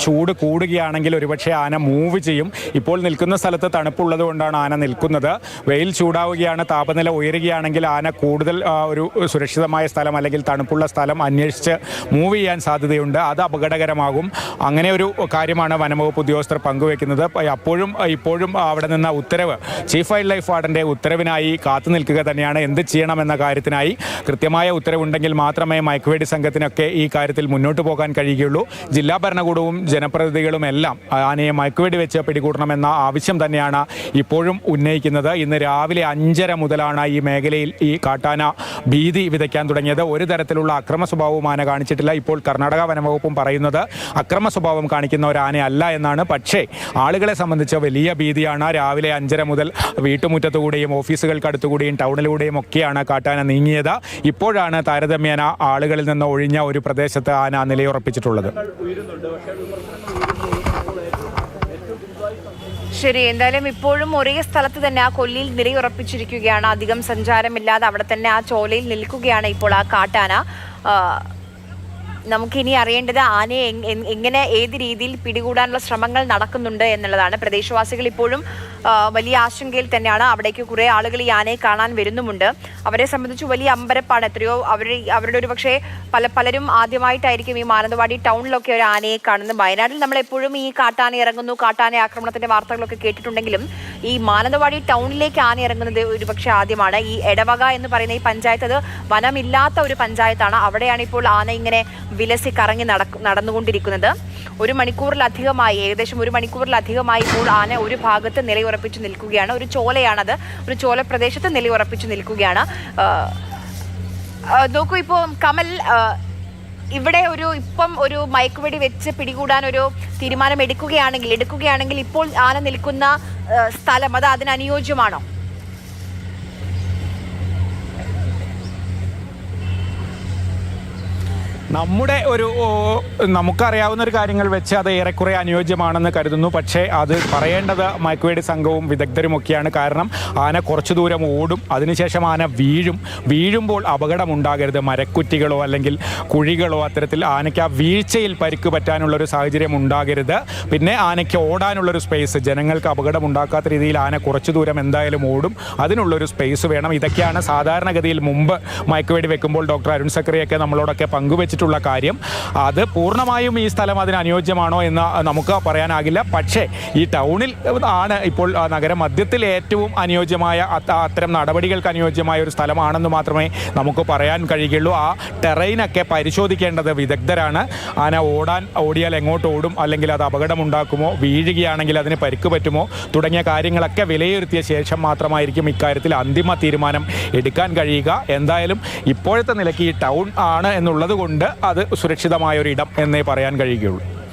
ചൂട് കൂടുകയാണെങ്കിൽ ഒരുപക്ഷെ ആന മൂവ് ചെയ്യും. ഇപ്പോൾ നിൽക്കുന്ന സ്ഥലത്ത് തണുപ്പുള്ളത് കൊണ്ടാണ് ആന നിൽക്കുന്നത്. വെയിൽ ചൂടാവുകയാണ് താപനില ഉയരുകയാണെങ്കിൽ ആന കൂടുതൽ ഒരു സുരക്ഷിതമായ സ്ഥലം അല്ലെങ്കിൽ തണുപ്പുള്ള സ്ഥലം അന്വേഷിച്ച് മൂവ് ചെയ്യാൻ സാധ്യതയുണ്ട്. അത് അപകടകരമാകും. അങ്ങനെ ഒരു കാര്യമാണ് വനംവകുപ്പ് ഉദ്യോഗസ്ഥർ പങ്കുവെക്കുന്നത്. അപ്പോഴും ഇപ്പോഴും അവിടെ നിന്ന ഉത്തരവ് ചീഫ് വൈൽഡ് ലൈഫ് വാർഡന്റെ ഉത്തരവിനായി കാത്തു നിൽക്കുക തന്നെയാണ്. എന്ത് ചെയ്യണമെന്ന കാര്യത്തിനായി കൃത്യമായ ഉത്തരവുണ്ടെങ്കിൽ മാത്രമേ മയക്കുവേടി സംഘത്തിനൊക്കെ ഈ കാര്യത്തിൽ മുന്നോട്ട് പോകാൻ കഴിയുകയുള്ളൂ. ജില്ലാ ഭരണകൂടവും ജനപ്രതിനിധികളും എല്ലാം ആനയെ മയക്കുവെടി വെച്ച് പിടികൂടണമെന്ന ആവശ്യം തന്നെയാണ് ഇപ്പോഴും ഉന്നയിക്കുന്നത്. ഇന്ന് രാവിലെ അഞ്ചര മുതലാണ് ഈ മേഖലയിൽ ഈ കാട്ടാന ഭീതി വിതയ്ക്കാൻ തുടങ്ങിയത്. ഒരു തരത്തിലുള്ള അക്രമ സ്വഭാവവും ആന കാണിച്ചിട്ടില്ല. ഇപ്പോൾ കർണാടക വനംവകുപ്പും പറയുന്നത് അക്രമ സ്വഭാവം കാണിക്കുന്ന ഒരു ആനയല്ല എന്നാണ്. പക്ഷേ ആളുകളെ സംബന്ധിച്ച് വലിയ ഭീതിയാണ്. രാവിലെ അഞ്ചര മുതൽ വീട്ടുമുറ്റത്തുകൂടെയും ഓഫീസുകൾക്കടുത്തുകൂടിയും ടൗണിലൂടെയും ഒക്കെയാണ് കാട്ടാന നീങ്ങിയത്. ഇപ്പോഴാണ് താരതമ്യേന ആളുകളിൽ നിന്ന് ഒഴിഞ്ഞ ഒരു പ്രദേശത്ത് ആന നിലയുറപ്പിച്ചിട്ടുള്ളത്. ശരി എന്തായാലും ഇപ്പോഴും ഒരേ സ്ഥലത്ത് തന്നെ ആ കൊല്ലിയിൽ നിലയുറപ്പിച്ചിരിക്കുകയാണ്. അധികം സഞ്ചാരമില്ലാതെ അവിടെ തന്നെ ആ ചോലയിൽ നിൽക്കുകയാണ് ഇപ്പോൾ ആ കാട്ടാന. നമുക്കിനി അറിയേണ്ടത് ആനയെ എങ്- എങ്- എങ്ങനെ ഏത് രീതിയിൽ പിടികൂടാനുള്ള ശ്രമങ്ങൾ നടക്കുന്നുണ്ട് എന്നുള്ളതാണ്. പ്രദേശവാസികൾ ഇപ്പോഴും വലിയ ആശങ്കയിൽ തന്നെയാണ് അവിടേക്ക് കുറേ ആളുകൾ ഈ ആനയെ കാണാൻ വരുന്നുമുണ്ട്. അവരെ സംബന്ധിച്ച് വലിയ അമ്പരപ്പാണ് എത്രയോ അവർ അവരുടെ ഒരു പക്ഷേ പല പലരും ആദ്യമായിട്ടായിരിക്കും ഈ മാനന്തവാടി ടൗണിലൊക്കെ ഒരു ആനയെ കാണുന്നത്. വയനാട്ടിൽ നമ്മൾ എപ്പോഴും ഈ കാട്ടാന ഇറങ്ങുന്നു കാട്ടാന ആക്രമണത്തിന്റെ വാർത്തകളൊക്കെ കേട്ടിട്ടുണ്ടെങ്കിലും ഈ മാനന്തവാടി ടൗണിലേക്ക് ആന ഇറങ്ങുന്നത് ഒരു പക്ഷേ ആദ്യമാണ്. ഈ എടവക എന്ന് പറയുന്ന ഈ പഞ്ചായത്ത് അത് വനമില്ലാത്ത ഒരു പഞ്ചായത്താണ്. അവിടെയാണ് ഇപ്പോൾ ആന ഇങ്ങനെ വിലസി കറങ്ങി നടന്നുകൊണ്ടിരിക്കുന്നത്. ഒരു മണിക്കൂറിലധികമായി ഏകദേശം ഒരു മണിക്കൂറിലധികമായി ഇപ്പോൾ ആന ഒരു ഭാഗത്ത് നിലയുറപ്പിച്ച് നിൽക്കുകയാണ്. ഒരു ചോലയാണത്. ഒരു ചോല പ്രദേശത്ത് നിലയുറപ്പിച്ച് നിൽക്കുകയാണ്. നോക്കൂ ഇപ്പോൾ കമൽ ഇവിടെ ഒരു ഇപ്പം ഒരു മയക്കുവെടി വെച്ച് പിടികൂടാൻ ഒരു തീരുമാനം എടുക്കുകയാണെങ്കിൽ എടുക്കുകയാണെങ്കിൽ ഇപ്പോൾ ആന നിൽക്കുന്ന സ്ഥലം അത് അതിന് നമ്മുടെ ഒരു നമുക്കറിയാവുന്ന ഒരു കാര്യങ്ങൾ വെച്ച് അത് ഏറെക്കുറെ അനുയോജ്യമാണെന്ന് കരുതുന്നു. പക്ഷേ അത് പറയേണ്ടത് മയക്കുവേടി സംഘവും വിദഗ്ധരുമൊക്കെയാണ്. കാരണം ആന കുറച്ചു ദൂരം ഓടും അതിനുശേഷം ആന വീഴും. വീഴുമ്പോൾ അപകടമുണ്ടാകരുത്. മരക്കുറ്റികളോ അല്ലെങ്കിൽ കുഴികളോ അത്തരത്തിൽ ആനയ്ക്ക് ആ വീഴ്ചയിൽ പരിക്ക് പറ്റാനുള്ള ഒരു സാഹചര്യം ഉണ്ടാകരുത്. പിന്നെ ആനയ്ക്ക് ഓടാനുള്ളൊരു സ്പേസ് ജനങ്ങൾക്ക് അപകടം ഉണ്ടാക്കാത്ത രീതിയിൽ ആന കുറച്ചു ദൂരം എന്തായാലും ഓടും. അതിനുള്ളൊരു സ്പേസ് വേണം. ഇതൊക്കെയാണ് സാധാരണഗതിയിൽ മുമ്പ് മയക്കുവേടി വെക്കുമ്പോൾ ഡോക്ടർ അരുൺ സക്രിയൊക്കെ നമ്മളോടൊക്കെ പങ്കുവച്ചിട്ടുള്ള കാര്യം. അത് പൂർണമായും ഈ സ്ഥലം അതിന് അനുയോജ്യമാണോ എന്ന് നമുക്ക് പറയാനാകില്ല. പക്ഷേ ഈ ടൗണിൽ ആണ് ഇപ്പോൾ നഗര നഗരമധ്യത്തിൽ ഏറ്റവും അനുയോജ്യമായ അത്ത- അത്തരം നടപടികൾക്ക് അനുയോജ്യമായ ഒരു സ്ഥലമാണെന്ന് മാത്രമേ നമുക്ക് പറയാൻ കഴിയുകയുള്ളൂ. ആ ടെറൈനൊക്കെ പരിശോധിക്കേണ്ടത് വിദഗ്ധരാണ്. ആന ഓടാൻ ഓടിയാൽ എങ്ങോട്ട് ഓടും? അല്ലെങ്കിൽ അത് അപകടമുണ്ടാക്കുമോ? വീഴുകയാണെങ്കിൽ അതിന് പരിക്ക് പറ്റുമോ? തുടങ്ങിയ കാര്യങ്ങളൊക്കെ വിലയിരുത്തിയ ശേഷം മാത്രമായിരിക്കും ഇക്കാര്യത്തിൽ അന്തിമ തീരുമാനം എടുക്കാൻ കഴിയുക. എന്തായാലും ഇപ്പോഴത്തെ നിലയ്ക്ക് ഈ ടൗൺ ആണ് എന്നുള്ളത് കൊണ്ട് അത് സുരക്ഷിതമായ ഒരു ഇടം എന്നേ പറയാൻ കഴിയുകയുള്ളൂ.